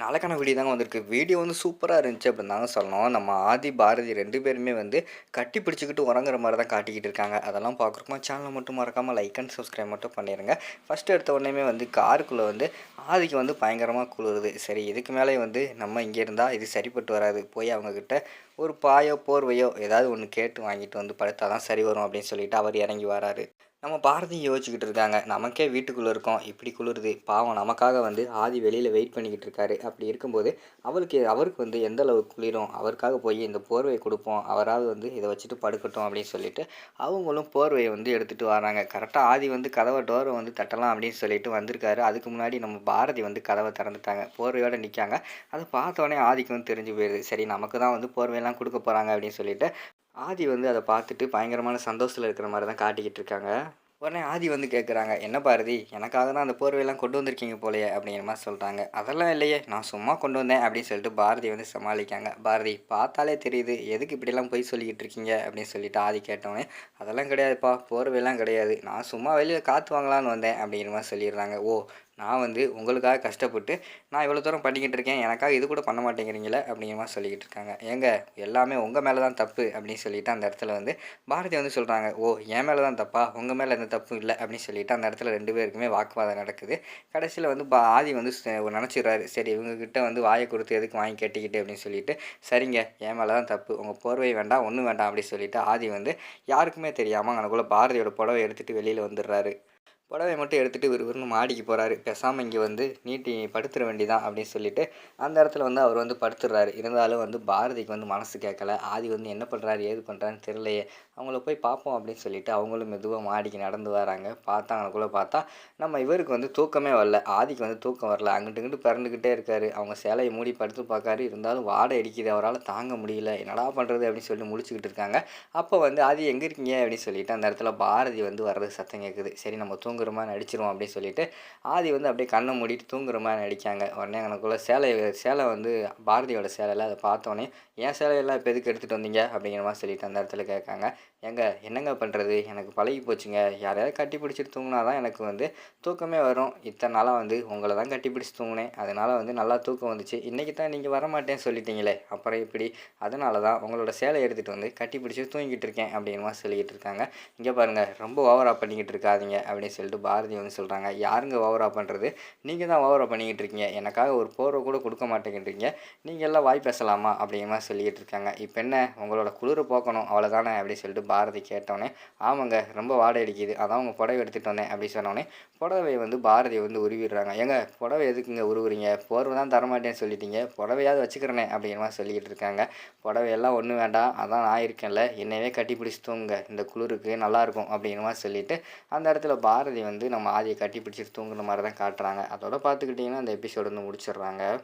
நாளைக்கான வீடியோ தாங்க வந்திருக்கு. வீடியோ வந்து சூப்பராக இருந்துச்சு அப்படின்னு தாங்க சொல்லணும். நம்ம ஆதி பாரதி ரெண்டு பேருமே வந்து கட்டி பிடிச்சிக்கிட்டு உறங்குற மாதிரி தான் காட்டிக்கிட்டு இருக்காங்க. அதெல்லாம் பார்க்குறோமா சேனலை மட்டும் மறக்காமல் லைக் அண்ட் சப்ஸ்கிரைப் மட்டும் பண்ணிடுங்க ஃபஸ்ட்டு எடுத்த உடனே வந்து காருக்குள்ளே வந்து ஆதிக்கு வந்து பயங்கரமாக குளிருது. சரி இதுக்கு மேலே வந்து நம்ம இங்கே இருந்தால் இது சரிப்பட்டு வராது. போய் அவங்கக்கிட்ட ஒரு பாயோ போர்வையோ ஏதாவது ஒன்று கேட்டு வாங்கிட்டு வந்து படுத்தால் தான் சரி வரும் அப்படின்னு சொல்லிட்டு அவர் இறங்கி வராரு. நம்ம பாரதி யோசிச்சுக்கிட்டு இருக்காங்க. நமக்கே வீட்டுக்குள்ளே இருக்கோம். இப்படி குளிருது. பாவம் நமக்காக வந்து ஆதி வெளியில் வெயிட் பண்ணிக்கிட்டு இருக்காரு. அப்படி இருக்கும்போது அவருக்கு அவருக்கு வந்து எந்த அளவுக்கு குளிரும்? அவருக்காக போய் இந்த போர்வையை கொடுப்போம். அவராவது வந்து இதை வச்சுட்டு படுக்கட்டும் அப்படின்னு சொல்லிட்டு அவங்களும் போர்வையை வந்து எடுத்துகிட்டு வராங்க கரெக்டாக ஆதி வந்து கதவை டோரை வந்து தட்டலாம் அப்படின்னு சொல்லிட்டு வந்திருக்காரு. அதுக்கு முன்னாடி நம்ம பாரதி வந்து கதவை திறந்துட்டாங்க. போர்வையோடு நிற்காங்க அதை பார்த்தோன்னே ஆதிக்கு வந்து தெரிஞ்சு போயிடுது சரி நமக்கு தான் வந்து போர்வையெல்லாம் கொடுக்க போகிறாங்க அப்படின்னு சொல்லிட்டு ஆதி வந்து அதை பார்த்துட்டு பயங்கரமான சந்தோஷத்தில் இருக்கிற மாதிரி தான் காட்டிக்கிட்டு இருக்காங்க. உடனே ஆதி வந்து கேட்குறாங்க என்ன பாரதி எனக்காக தான் அந்த போர்வையெல்லாம் கொண்டு வந்திருக்கீங்க போலையே அப்படிங்கிற மாதிரி சொல்கிறாங்க அதெல்லாம் இல்லையே நான் சும்மா கொண்டு வந்தேன் அப்படின்னு சொல்லிட்டு பாரதி வந்து சமாளிக்காங்க. பாரதி பார்த்தாலே தெரியுது எதுக்கு இப்படிலாம் போய் சொல்லிக்கிட்டு இருக்கீங்க? அப்படின்னு சொல்லிட்டு ஆதி கேட்டோன்னே அதெல்லாம் கிடையாதுப்பா போர்வையெல்லாம் கிடையாது. நான் சும்மா வெளியில் காற்று வாங்கலான்னு வந்தேன் அப்படிங்கிற மாதிரி சொல்லிடுறாங்க. ஓ நான் வந்து உங்களுக்காக கஷ்டப்பட்டு நான் இவ்வளோ தூரம் பண்ணிக்கிட்டு இருக்கேன் எனக்காக இது கூட பண்ண மாட்டேங்கிறீங்களே அப்படிங்கிற மாதிரி சொல்லிக்கிட்டு இருக்காங்க. ஏங்க எல்லாமே உங்கள் மேலே தான் தப்பு அப்படின்னு சொல்லிட்டு அந்த இடத்துல வந்து பாரதி வந்து சொல்கிறாங்க ஓ என் மேலே தான் தப்பா? உங்கள் மேலே எந்த தப்பும் இல்லை? அப்படின்னு சொல்லிட்டு அந்த இடத்துல ரெண்டு பேருக்குமே வாக்குவாதம் நடக்குது. கடைசியில் வந்து பா ஆதி வந்து நினச்சிடுறாரு சரி இவங்கக்கிட்ட வந்து வாயை கொடுத்து எதுக்கு வாங்கி கட்டிக்கிட்டு? அப்படின்னு சொல்லிட்டு சரிங்க என் மேலே தான் தப்பு உங்கள் போர்வை வேண்டாம் ஒன்றும் வேண்டாம் அப்படின்னு சொல்லிட்டு ஆதி வந்து யாருக்குமே தெரியாமல் அங்கனக்குள்ளே பாரதியோட புடவை எடுத்துகிட்டு வெளியில் வந்துடுறாரு. புடவை மட்டும் எடுத்துகிட்டு விறுவிறுன்னு மாடிக்கு போகிறாரு பெசாமல் இங்கே வந்து நீட்டி படுத்துற வேண்டிதான் அப்படின்னு சொல்லிட்டு அந்த இடத்துல வந்து அவர் வந்து படுத்துடுறாரு இருந்தாலும் வந்து பாரதிக்கு வந்து மனசு கேட்கல. ஆதி வந்து என்ன பண்ணுறாரு ஏது பண்ணுறான்னு தெரியலையே. அவங்கள போய் பார்ப்போம் அப்படின்னு சொல்லிட்டு அவங்களும் மெதுவாக மாடிக்கு நடந்து வராங்க. பார்த்தாங்களுக்குள்ளே பார்த்தா நம்ம இவருக்கு வந்து தூக்கமே வரல. ஆதிக்கு வந்து தூக்கம் வரல. அங்கிட்டு இங்கிட்டு பிறந்துக்கிட்டே இருக்காரு. அவங்க சேலையை மூடி படுத்து பார்க்காரு. இருந்தாலும் வாடை அடிக்குது. அவரால் தாங்க முடியல. என்னடா பண்ணுறது அப்படின்னு சொல்லி முடிச்சுக்கிட்டு இருக்காங்க. அப்போ வந்து ஆதி எங்கே இருக்கீங்க? அப்படின்னு சொல்லிட்டு அந்த இடத்துல பாரதி வந்து வர்றது சத்தம் கேட்குது. சரி நம்ம தூங்க தூங்குற மாதிரி நடிச்சிருவோம் அப்படின்னு சொல்லிட்டு ஆதி வந்து அப்படியே கண்ணை மூடிட்டு தூங்குற மாதிரி நடிக்காங்க. உடனே எனக்குள்ளே சேலை சேலை வந்து பாரதியோட சேலையில் அதை பார்த்தோன்னே என் சேலையெல்லாம் இப்போ எதுக்கு எடுத்துகிட்டு வந்தீங்க? அப்படிங்கிற மாதிரி சொல்லிட்டு அந்த இடத்துல கேட்காங்க. எங்கே என்னங்க பண்ணுறது எனக்கு பழகி போச்சுங்க. யாரையாவது கட்டி பிடிச்சிட்டு தூங்கினா தான் எனக்கு வந்து தூக்கமே வரும். இத்தனை நாளாக வந்து உங்களை தான் கட்டி பிடிச்சி தூங்கினேன். அதனால் வந்து நல்லா தூக்கம் வந்துச்சு. இன்றைக்கி தான் நீங்கள் வரமாட்டேன்னு சொல்லிட்டீங்களே. அப்புறம் இப்படி? அதனால தான் உங்களோட சேலை எடுத்துகிட்டு வந்து கட்டி பிடிச்சி தூங்கிட்டு இருக்கேன். அப்படிங்கிற மாதிரி சொல்லிக்கிட்டு இருக்காங்க. இங்கே பாருங்கள் ரொம்ப ஓவராக பண்ணிக்கிட்டு இருக்காதீங்க அப்படின்னு சொல்லிட்டு பாரதி வந்து சொல்கிறாங்க யாருங்க ஓவரா பண்ணுறது நீங்கள் தான் ஓவரா பண்ணிக்கிட்டு இருக்கீங்க. எனக்காக ஒரு போர்வை கூட கொடுக்க மாட்டேங்கிறீங்க. நீங்கள் எல்லாம் வாய் பேசலாமா? அப்படிங்கிற மாதிரி சொல்லிக்கிட்டு இருக்காங்க. இப்போ என்ன? உங்களோட குளிர் போக்கணும். அவ்வளோதானே அப்படின்னு சொல்லிட்டு பாரதி கேட்டோன்னே ஆமாங்க ரொம்ப வாடை அடிக்குது. அதான் உங்கள் புடவை எடுத்துகிட்டு வந்தேன். அப்படின்னு சொன்னோடனே புடவை வந்து பாரதி வந்து உருவிடுறாங்க. ஏங்க புடவை எதுக்குங்க உருவுறீங்க? போர்வை தான் தரமாட்டேன்னு சொல்லிட்டீங்க. புடவையாவது வச்சுக்கிறனே. அப்படிங்கிற மாதிரி சொல்லிக்கிட்டு இருக்காங்க. புடவையெல்லாம் ஒன்றும் வேண்டாம். அதான் நான் இருக்கேன்ல என்னையே கட்டி பிடிச்சி தூங்க இந்த குளிருக்கு நல்லாயிருக்கும் அப்படிங்கிற மாதிரி சொல்லிட்டு அந்த இடத்துல பாரதி வந்து நம்ம ஆதியை கட்டி பிடிச்சிட்டு தூங்குற மாதிரி தான் காட்டுறாங்க. அதோட பார்த்துக்கிட்டிங்கன்னா அந்த எபிசோடு வந்து முடிச்சிடுறாங்க.